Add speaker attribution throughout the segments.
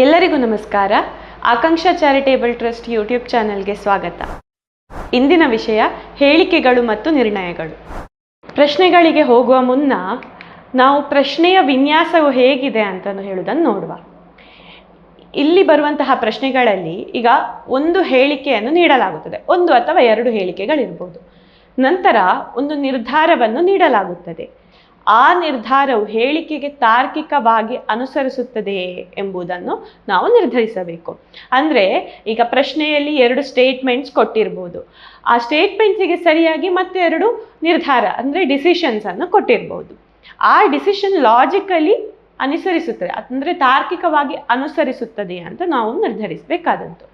Speaker 1: ಎಲ್ಲರಿಗೂ ನಮಸ್ಕಾರ. Akanksha charitable trust YouTube ಚಾನೆಲ್ಗೆ ಸ್ವಾಗತ. ಇಂದಿನ ವಿಷಯ ಹೇಳಿಕೆಗಳು ಮತ್ತು ನಿರ್ಣಯಗಳು. ಪ್ರಶ್ನೆಗಳಿಗೆ ಹೋಗುವ ಮುನ್ನ ನಾವು ಪ್ರಶ್ನೆಯ ವಿನ್ಯಾಸವು ಹೇಗಿದೆ ಅಂತ ಹೇಳುವುದನ್ನು ನೋಡುವ. ಇಲ್ಲಿ ಬರುವಂತಹ ಪ್ರಶ್ನೆಗಳಲ್ಲಿ ಈಗ ಒಂದು ಹೇಳಿಕೆಯನ್ನು ನೀಡಲಾಗುತ್ತದೆ. ಒಂದು ಅಥವಾ ಎರಡು ಹೇಳಿಕೆಗಳಿರ್ಬೋದು. ನಂತರ ಒಂದು ನಿರ್ಧಾರವನ್ನು ನೀಡಲಾಗುತ್ತದೆ. ಆ ನಿರ್ಧಾರವು ಹೇಳಿಕೆಗೆ ತಾರ್ಕಿಕವಾಗಿ ಅನುಸರಿಸುತ್ತದೆಯೇ ಎಂಬುದನ್ನು ನಾವು ನಿರ್ಧರಿಸಬೇಕು. ಅಂದರೆ ಈಗ ಪ್ರಶ್ನೆಯಲ್ಲಿ ಎರಡು ಸ್ಟೇಟ್ಮೆಂಟ್ಸ್ ಕೊಟ್ಟಿರ್ಬೋದು. ಆ ಸ್ಟೇಟ್ಮೆಂಟ್ಸಿಗೆ ಸರಿಯಾಗಿ ಮತ್ತೆ ಎರಡು ನಿರ್ಧಾರ, ಅಂದರೆ ಡಿಸಿಷನ್ಸನ್ನು ಕೊಟ್ಟಿರ್ಬೋದು. ಆ ಡಿಸಿಷನ್ ಲಾಜಿಕಲಿ ಅನುಸರಿಸುತ್ತದೆ, ಅಂದರೆ ತಾರ್ಕಿಕವಾಗಿ ಅನುಸರಿಸುತ್ತದೆ ಅಂತ ನಾವು ನಿರ್ಧರಿಸಬೇಕಾದಂತು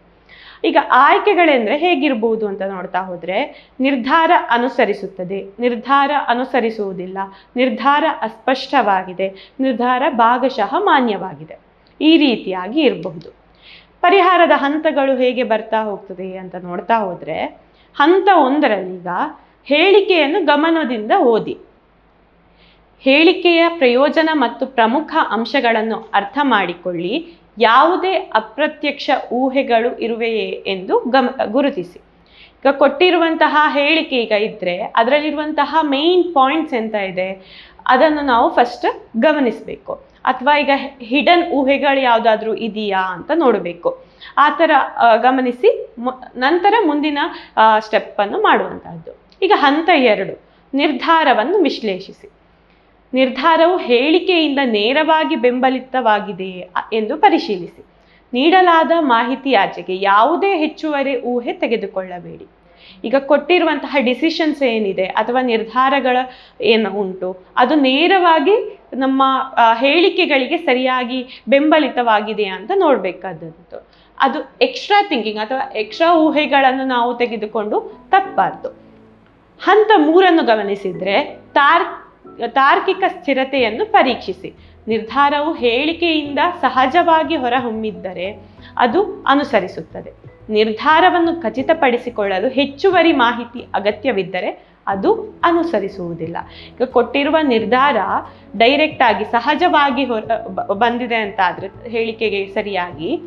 Speaker 1: ಈಗ ಆಯ್ಕೆಗಳೆಂದರೆ ಹೇಗಿರ್ಬೋದು ಅಂತ ನೋಡ್ತಾ ಹೋದರೆ ನಿರ್ಧಾರ ಅನುಸರಿಸುತ್ತದೆ. ನಿರ್ಧಾರ ಅನುಸರಿಸುವುದಿಲ್ಲ. ನಿರ್ಧಾರ ಅಸ್ಪಷ್ಟವಾಗಿದೆ. ನಿರ್ಧಾರ ಭಾಗಶಃ ಮಾನ್ಯವಾಗಿದೆ. ಈ ರೀತಿಯಾಗಿ ಇರಬಹುದು. ಪರಿಹಾರದ ಹಂತಗಳು ಹೇಗೆ ಬರ್ತಾ ಹೋಗ್ತದೆ ಅಂತ ನೋಡ್ತಾ ಹೋದರೆ ಹಂತ ಒಂದರಲ್ಲೀಗ ಹೇಳಿಕೆಯನ್ನು ಗಮನದಿಂದ ಓದಿ. ಹೇಳಿಕೆಯ ಪ್ರಯೋಜನ ಮತ್ತು ಪ್ರಮುಖ ಅಂಶಗಳನ್ನು ಅರ್ಥ ಮಾಡಿಕೊಳ್ಳಿ. ಯಾವುದೇ ಅಪ್ರತ್ಯಕ್ಷ ಊಹೆಗಳು ಇರುವೆಯೇ ಎಂದು ಗಮ, ಗುರುತಿಸಿ. ಈಗ ಕೊಟ್ಟಿರುವಂತಹ ಹೇಳಿಕೆ ಈಗ ಇದ್ದರೆ ಅದರಲ್ಲಿರುವಂತಹ ಮೇನ್ ಪಾಯಿಂಟ್ಸ್ ಎಂತ ಇದೆ? ಅದನ್ನು ನಾವು ಫಸ್ಟ್ ಗಮನಿಸಬೇಕು. ಅಥವಾ ಈಗ ಹಿಡನ್ ಊಹೆಗಳು ಯಾವುದಾದ್ರೂ ಇದೆಯಾ ಅಂತ ನೋಡಬೇಕು. ಆ ಥರ ಗಮನಿಸಿ ನಂತರ ಮುಂದಿನ ಸ್ಟೆಪ್ಪನ್ನು ಮಾಡುವಂತಹದ್ದು. ಈಗ ಹಂತ ಎರಡು, ನಿರ್ಧಾರವನ್ನು ವಿಶ್ಲೇಷಿಸಿ. ನಿರ್ಧಾರವು ಹೇಳಿಕೆಯಿಂದ ನೇರವಾಗಿ ಬೆಂಬಲಿತವಾಗಿದೆಯೇ ಎಂದು ಪರಿಶೀಲಿಸಿ. ನೀಡಲಾದ ಮಾಹಿತಿ ಆಚೆಗೆ ಯಾವುದೇ ಹೆಚ್ಚುವರಿ ಊಹೆ ತೆಗೆದುಕೊಳ್ಳಬೇಡಿ. ಈಗ ಕೊಟ್ಟಿರುವಂತಹ ಡಿಸಿಷನ್ಸ್ ಏನಿದೆ ಅಥವಾ ನಿರ್ಧಾರಗಳ ಏನು ಉಂಟು, ಅದು ನೇರವಾಗಿ ನಮ್ಮ ಹೇಳಿಕೆಗಳಿಗೆ ಸರಿಯಾಗಿ ಬೆಂಬಲಿತವಾಗಿದೆಯಾ ಅಂತ ನೋಡಬೇಕಾದದ್ದು. ಅದು ಎಕ್ಸ್ಟ್ರಾ ಥಿಂಕಿಂಗ್ ಅಥವಾ ಎಕ್ಸ್ಟ್ರಾ ಊಹೆಗಳನ್ನು ನಾವು ತೆಗೆದುಕೊಂಡು ತಪ್ಪಬಾರ್ದು ಹಂತ ಮೂರನ್ನು ಗಮನಿಸಿದರೆ ತಾರ್ ತಾರ್ಕಿಕ ಸ್ಥಿರತೆಯನ್ನು ಪರೀಕ್ಷಿಸಿ. ನಿರ್ಧಾರವು ಹೇಳಿಕೆಯಿಂದ ಸಹಜವಾಗಿ ಹೊರಹೊಮ್ಮಿದ್ದರೆ ಅದು ಅನುಸರಿಸುತ್ತದೆ. ನಿರ್ಧಾರವನ್ನು ಖಚಿತಪಡಿಸಿಕೊಳ್ಳಲು ಹೆಚ್ಚುವರಿ ಮಾಹಿತಿ ಅಗತ್ಯವಿದ್ದರೆ ಅದು ಅನುಸರಿಸುವುದಿಲ್ಲ. ಈಗ ಕೊಟ್ಟಿರುವ ನಿರ್ಧಾರ ಡೈರೆಕ್ಟ್ ಆಗಿ ಸಹಜವಾಗಿ ಹೊರ ಬಂದಿದೆ ಅಂತ ಆದರೆ ಹೇಳಿಕೆಗೆ ಸರಿಯಾಗಿ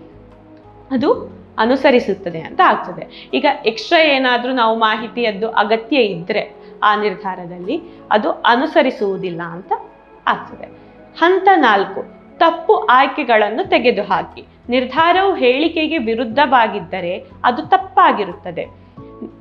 Speaker 1: ಅದು ಅನುಸರಿಸುತ್ತದೆ ಅಂತ ಆಗ್ತದೆ. ಈಗ ಎಕ್ಸ್ಟ್ರಾ ಏನಾದರೂ ನಾವು ಮಾಹಿತಿಯದ್ದು ಅಗತ್ಯ ಇದ್ದರೆ ಆ ನಿರ್ಧಾರದಲ್ಲಿ ಅದು ಅನುಸರಿಸುವುದಿಲ್ಲ ಅಂತ ಆಗ್ತದೆ. ಹಂತ ನಾಲ್ಕು, ತಪ್ಪು ಆಯ್ಕೆಗಳನ್ನು ತೆಗೆದುಹಾಕಿ. ನಿರ್ಧಾರವು ಹೇಳಿಕೆಗೆ ವಿರುದ್ಧವಾಗಿದ್ದರೆ ಅದು ತಪ್ಪಾಗಿರುತ್ತದೆ.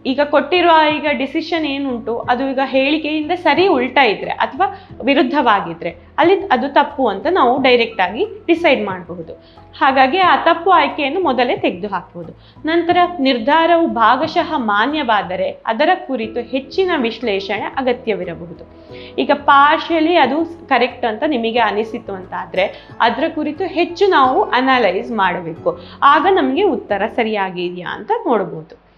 Speaker 1: ಈಗ ಕೊಟ್ಟಿರುವ ಈಗ ಡಿಸಿಷನ್ ಏನುಂಟು, ಅದು ಈಗ ಹೇಳಿಕೆಯಿಂದ ಸರಿ ಉಲ್ಟಾ ಇದ್ರೆ ಅಥವಾ ವಿರುದ್ಧವಾಗಿದ್ರೆ ಅಲ್ಲಿ ಅದು ತಪ್ಪು ಅಂತ ನಾವು ಡೈರೆಕ್ಟ್ ಆಗಿ ಡಿಸೈಡ್ ಮಾಡಬಹುದು. ಹಾಗಾಗಿ ಆ ತಪ್ಪು ಆಯ್ಕೆಯನ್ನು ಮೊದಲೇ ತೆಗೆದು ಹಾಕಬಹುದು. ನಂತರ ನಿರ್ಧಾರವು ಭಾಗಶಃ ಮಾನ್ಯವಾದರೆ ಅದರ ಕುರಿತು ಹೆಚ್ಚಿನ ವಿಶ್ಲೇಷಣೆ ಅಗತ್ಯವಿರಬಹುದು. ಈಗ ಪಾರ್ಷಿಯಲಿ ಅದು ಕರೆಕ್ಟ್ ಅಂತ ನಿಮಗೆ ಅನಿಸಿತು ಅಂತ ಆದರೆ ಅದರ ಕುರಿತು ಹೆಚ್ಚು ನಾವು ಅನಲೈಸ್ ಮಾಡಬೇಕು. ಆಗ ನಮಗೆ ಉತ್ತರ ಸರಿಯಾಗಿದೆಯಾ ಅಂತ ನೋಡ್ಬೋದು.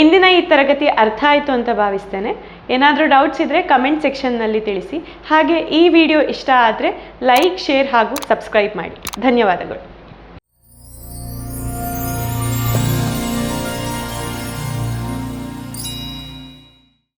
Speaker 1: ಇಂದಿನ ಈ ತರಗತಿ ಅರ್ಥ ಆಯಿತು ಅಂತ ಭಾವಿಸ್ತೇನೆ. ಏನಾದರೂ ಡೌಟ್ಸ್ ಇದ್ದರೆ ಕಮೆಂಟ್ ಸೆಕ್ಷನ್ನಲ್ಲಿ ತಿಳಿಸಿ. ಹಾಗೆ ಈ ವಿಡಿಯೋ ಇಷ್ಟ ಆದರೆ ಲೈಕ್ ಶೇರ್ ಹಾಗೂ ಸಬ್ಸ್ಕ್ರೈಬ್ ಮಾಡಿ. ಧನ್ಯವಾದಗಳು.